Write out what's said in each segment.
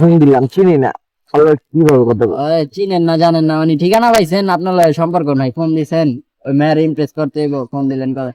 Phone দিলাম চিনি না। আমরা কীভাবে কথা চিনেন না জানেন না উনি ঠিকানা পাইছেন আপনার সম্পর্ক নাই ফোন দিছেন। ওই মেয়ের ইমপ্রেস করতে ফোন দিলেন করে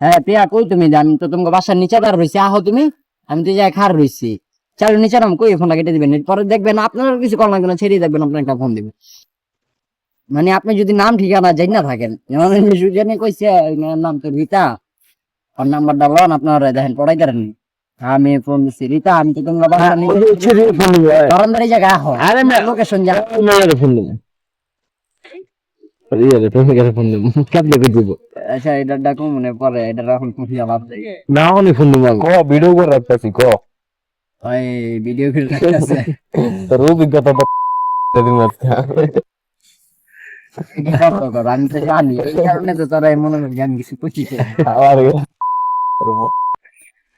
হ্যাঁ প্রিয়া কই তুমি? আমি তো তোমাকে বাসার নিচে দাঁড় আহো তুমি? আমি তো যাই খার রইছি। চালু নিচে নাম কই ফোনটা কেটে দিবেন? পরে দেখবেন আপনার কিছু ছেড়ে দেখবেন আপনার একটা ফোন দিবেন মানে আপনি যদি নাম ঠিকানা জানি না থাকেন যেমন কইছে নাম তো রীতা ওর নাম্বারটা লন আপনার দেখেন পড়াই দেন আমি ফোন রীতা আমি তো তোমরা বাসার ওই নিচে যে ছেড়ে ফোন দিবো, এই। বারান্দার জায়গা আহো আরে না লোকেশন যা। ওই মেয়ের ফোন দিবো রিয়ালে প্রেমিকারে ফোন দিবো কেমনে করে দিব? আচ্ছা এটা ডাকো মনে পরে এটা এখন খুশি আমার না অনেক ফোন দিবো আমি। ক ভিডিও করে রাখতেছি ক। ওই ভিডিও ফিল আছে তোর অভিজ্ঞতা তো দিন আজকে। আমি তো জানি। এই কারণে তো তোরা মনে হয় আমি কিছু আবার